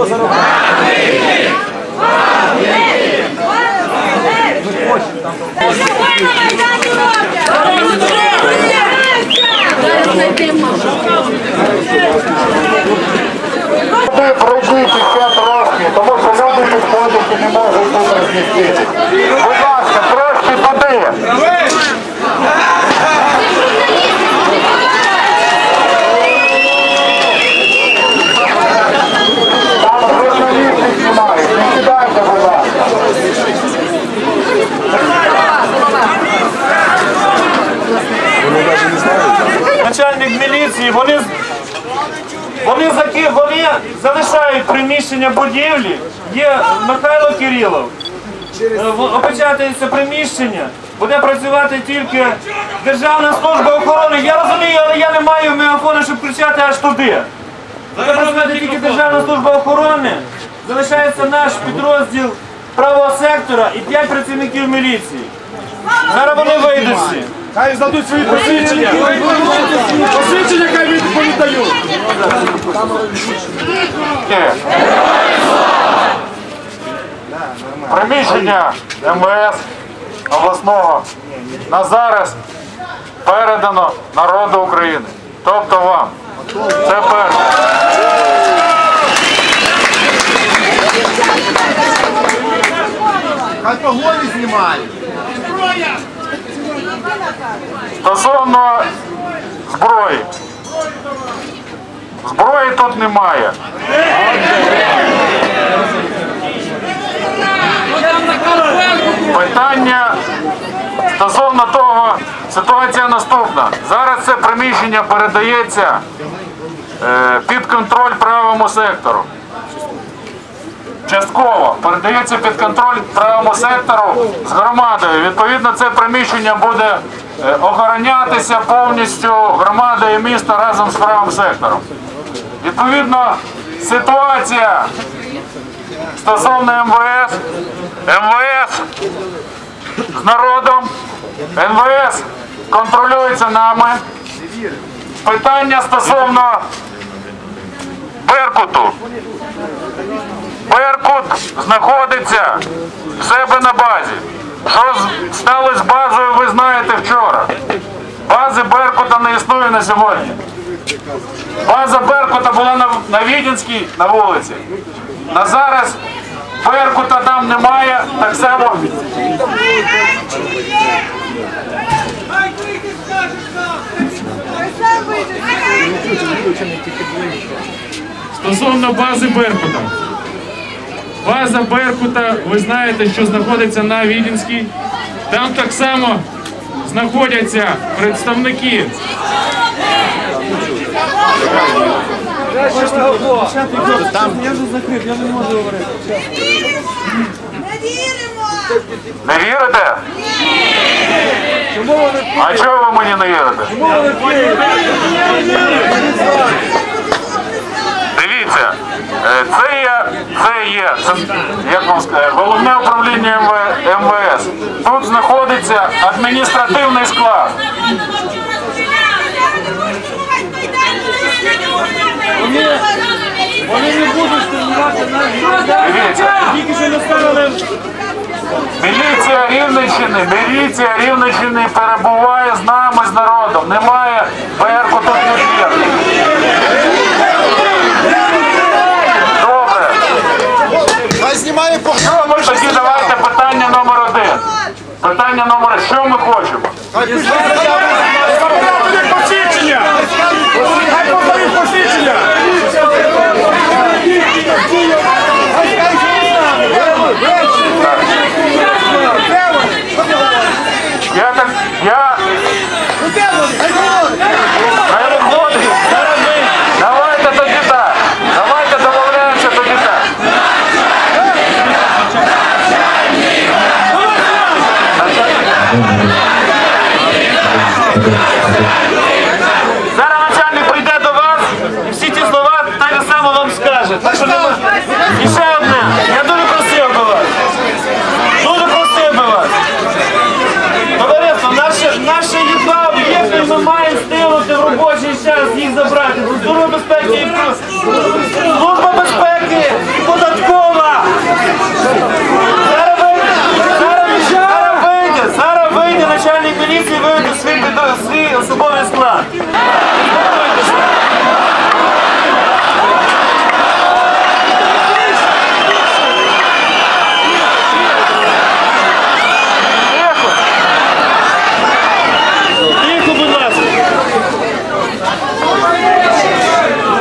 хто заробляє? Туди пройдіть ще років, тому що люди підходять і не можуть тут розміститися. Начальник міліції, вони, вони, вони залишають приміщення будівлі. Є Михайло Кирилов. Е, Опечатається приміщення, буде працювати тільки Державна служба охорони. Я розумію, але я не маю мегафону, щоб кричати аж туди. Буде працювати тільки Державна служба охорони. Залишається наш підрозділ правого сектора і 5 працівників міліції. Зараз вони вийдуть всі. Хай здадуть свої посвідчення. Посвідчення хай відповідають. Приміщення МВС обласного на зараз передано народу України. Тобто вам. Це перше. Хай погоні знімають. Стосовно зброї. Зброї тут немає. Питання стосовно того, ситуація наступна. Зараз це приміщення передається е, під контроль правому сектору. Частково передається під контроль правому сектору з громадою. Відповідно, це приміщення буде охоронятися повністю громадою міста разом з правим сектором. Відповідно, ситуація стосовно МВС, МВС з народом, МВС контролюється нами. Питання стосовно Беркуту. Беркут знаходиться в себе на базі. Що сталося з базою, ви знаєте вчора. Бази Беркута не існує на сьогодні. База Беркута була на, на Відінській на вулиці. На зараз Беркута там немає, так само. Стосовно бази Беркута. База Беркута, ви знаєте, що знаходиться на Відінській. Там так само знаходяться представники Не вірите? Ні! А чого ви мені не вірите? Е, це є, це є це, як вам сказати, головне управління МВ- МВС. Тут знаходиться адміністративний склад. Вони не будуть стрілювати на тільки що не ставили. міліція Рівненщини, міліція Рівненщини перебуває з нами, з народом. Немає БРКу тут не є. Добре. Хай знімає по Що ми тоді давайте питання номер один. Питання номер що ми хочемо? поліції виведе свій, свій особовий склад.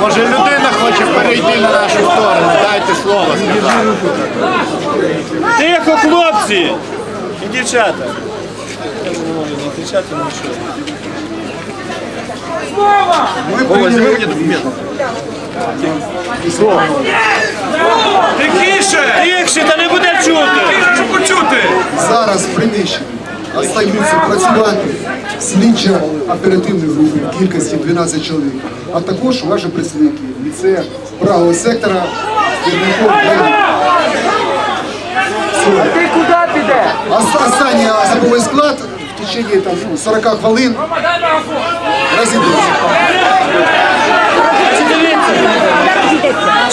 Може людина хоче перейти на нашу сторону, дайте слово сказати. Тихо, хлопці і дівчата. Не кричати нічого. Тихіше! Тихше, та не буде чути! Хочу почути! Зараз в приміщенні остаються працювати слідча оперативної групи в кількості 12 чоловік, а також ваші представники ліцея правого сектора керівником Ти куди піде? Останній особовий склад в течение там, ну, 40 хвилин розійдеться.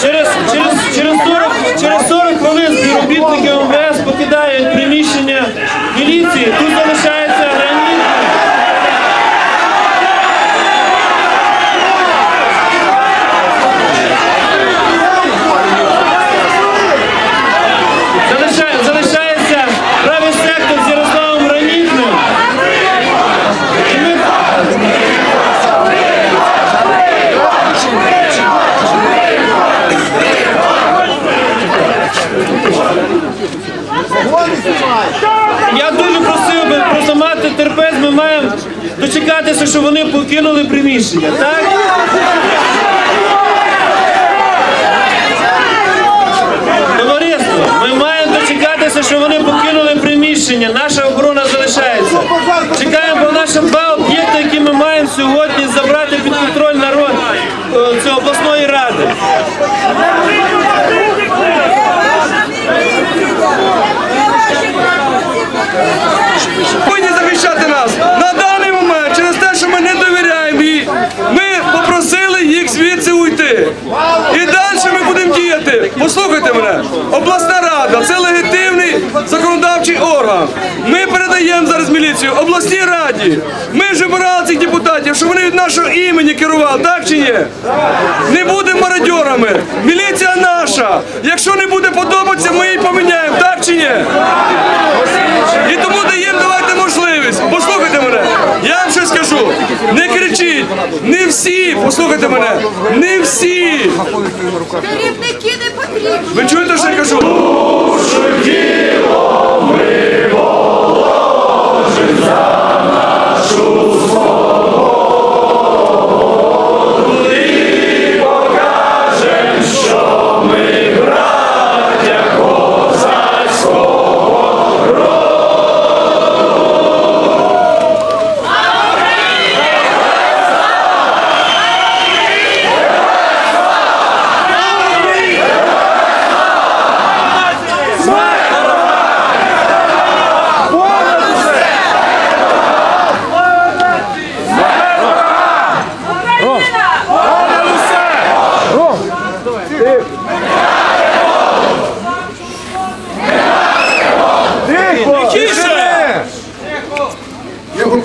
Через, через, через, 40, через 40 хвилин співробітники МВС покидають приміщення міліції, тут залишається граніт. Залишає- Залишається правий сектор з Ярославом Гранітним. І ми Я дуже просив би просто мати терпець, ми маємо дочекатися, що вони покинули приміщення, так? Товариство, ми маємо дочекатися, що вони покинули приміщення. Наша оборона залишається. Чекаємо, бо наші два об'єкти, які ми маємо сьогодні забрати під контроль народ е, цього обласної ради. повинні захищати нас на даний момент через те, що ми не довіряємо їй. Ми попросили їх звідси уйти. І далі ми будемо діяти. Послухайте мене, обласна рада це легітимний законодавчий орган. Ми передаємо зараз міліцію обласній раді. Ми вже брали цих депутатів, щоб вони від нашого імені керували, так чи ні? Не будемо мародьорами. Міліція наша. Якщо не буде подобатися, ми її поміняємо, так чи ні? І тому даємо давайте можливість. Послухайте мене. Я вам щось скажу. Не кричіть. Не всі, послухайте мене. Не всі. Керівники. Ви чуєте, що я кажу?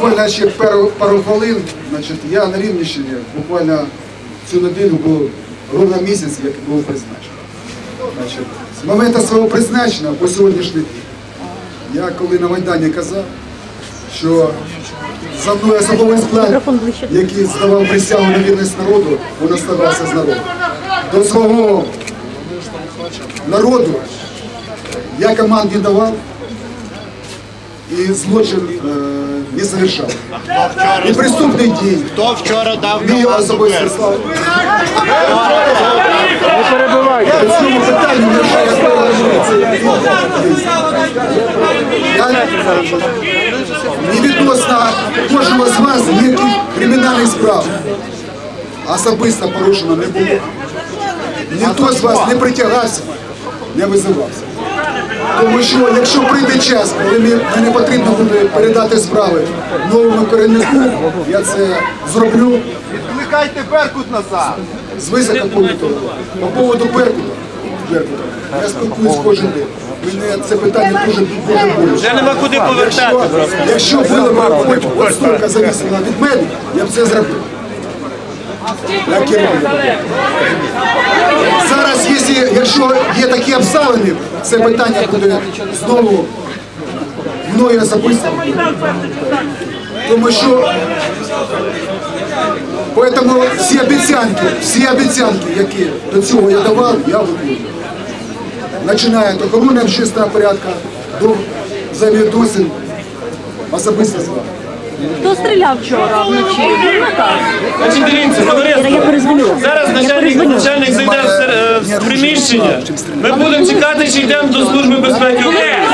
Буквально ще пару, пару хвилин, значить, я на Рівненщині буквально цю неділю був ровно місяць, як був призначений. Значить, з моменту свого призначення по сьогоднішній день, я коли на Майдані казав, що за мною особовий склад, який здавав присягу на вірність народу, він оставався з народом. До свого народу я команд не давав і злочин не совершав. І преступний дій Хто вчора дав розбирали. Я не відносно кожного з вас ніяких кримінальних справ особисто порушено не було. Ніхто з вас не притягався, не визивався. Тому що якщо прийде час, коли мені потрібно буде передати справи новому керівнику, я це зроблю Викликайте Беркут назад. з висока повіту. По поводу Беркута, Беркута, я спілкуюсь кожен день. Мене це питання дуже дуже болюче. Вже нема куди повертати Якщо, була б хоч отступка завісила від мене, я б це зробив. Я керівник. Зараз, якщо, є такі обставини, це питання буде знову мною особисто. Тому що Поэтому всі обіцянки, всі обіцянки, які до цього я давав, я виконую. починає від охорони общественного порядку до взаємовідносин особисто з вами. Хто стріляв вчора вночі? Значить, дивіться, ну, товариство. Зараз начальник, начальник зайде в, сер- е, в приміщення. Ми будемо чекати, чи йдемо до Служби безпеки України.